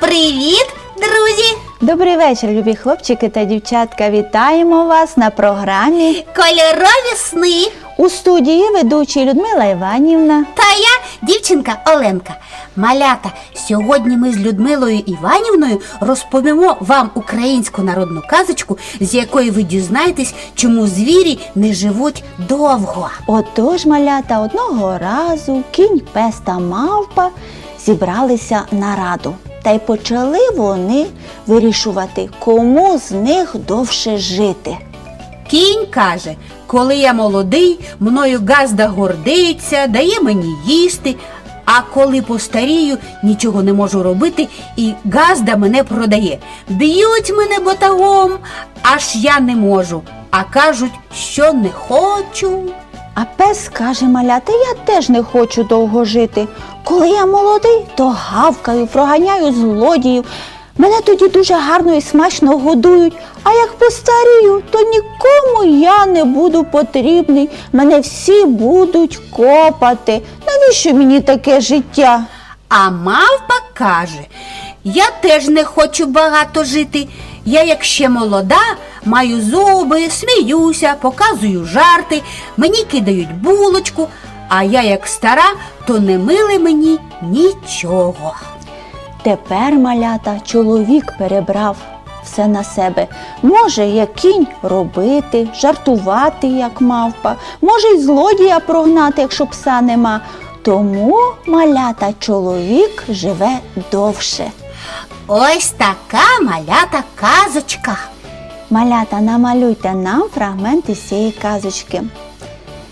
Привет. Добрий вечір, любі хлопчики та дівчатка. Вітаємо вас на програмі Кольорові сни. у студії ведучі Людмила Іванівна. Та я дівчинка Оленка. Малята, сьогодні ми з Людмилою Іванівною розповімо вам українську народну казочку, з якої ви дізнаєтесь, чому звірі не живуть довго. Отож, малята, одного разу кінь, пес та мавпа зібралися на раду. Та й почали вони вирішувати, кому з них довше жити. Кінь каже, коли я молодий, мною газда гордиться, дає мені їсти. А коли постарію, нічого не можу робити, і газда мене продає. Б'ють мене ботагом, аж я не можу, а кажуть, що не хочу. А пес каже малята, я теж не хочу довго жити. Коли я молодий, то гавкаю, проганяю злодіїв. Мене тоді дуже гарно і смачно годують, а як постарію, то нікому я не буду потрібний. Мене всі будуть копати. Навіщо мені таке життя? А мавпа каже: Я теж не хочу багато жити. Я, як ще молода, маю зуби, сміюся, показую жарти, мені кидають булочку, а я, як стара, то не мили мені нічого. Тепер малята чоловік перебрав все на себе. Може, як кінь робити, жартувати, як мавпа, може, й злодія прогнати, якщо пса нема. Тому малята чоловік живе довше. Ось така малята казочка. Малята, намалюйте нам фрагмент із цієї казочки.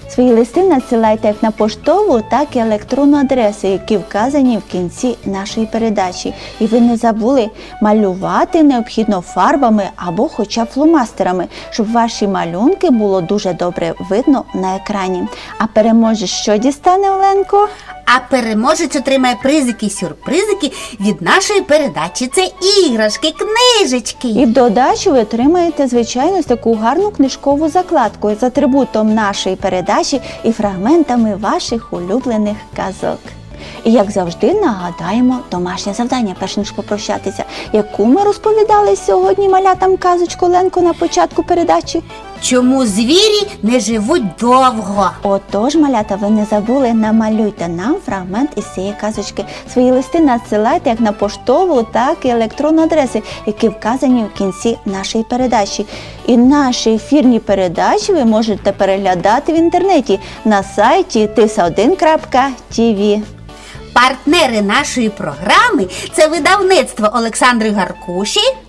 Свої листи надсилайте як на поштову, так і електронну адресу, які вказані в кінці нашої передачі. І ви не забули малювати необхідно фарбами або хоча б фломастерами, щоб ваші малюнки було дуже добре видно на екрані. А переможець що дістане Оленко? А переможець отримає призики сюрпризики від нашої передачі. Це іграшки, книжечки. І в додачу ви отримаєте, звичайно, таку гарну книжкову закладку з атрибутом нашої передачі і фрагментами ваших улюблених казок. І як завжди нагадаємо домашнє завдання, перш ніж попрощатися, яку ми розповідали сьогодні малятам казочку Ленко на початку передачі. Чому звірі не живуть довго? Отож, малята, ви не забули, намалюйте нам фрагмент із цієї казочки. Свої листи надсилайте як на поштову, так і електронну адреси, які вказані в кінці нашої передачі. І наші ефірні передачі ви можете переглядати в інтернеті на сайті tisa1.tv. Партнери нашої програми це видавництво Олександри Гаркуші.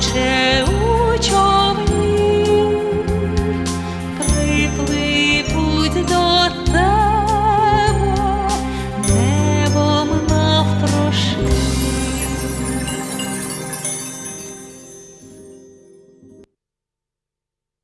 chair.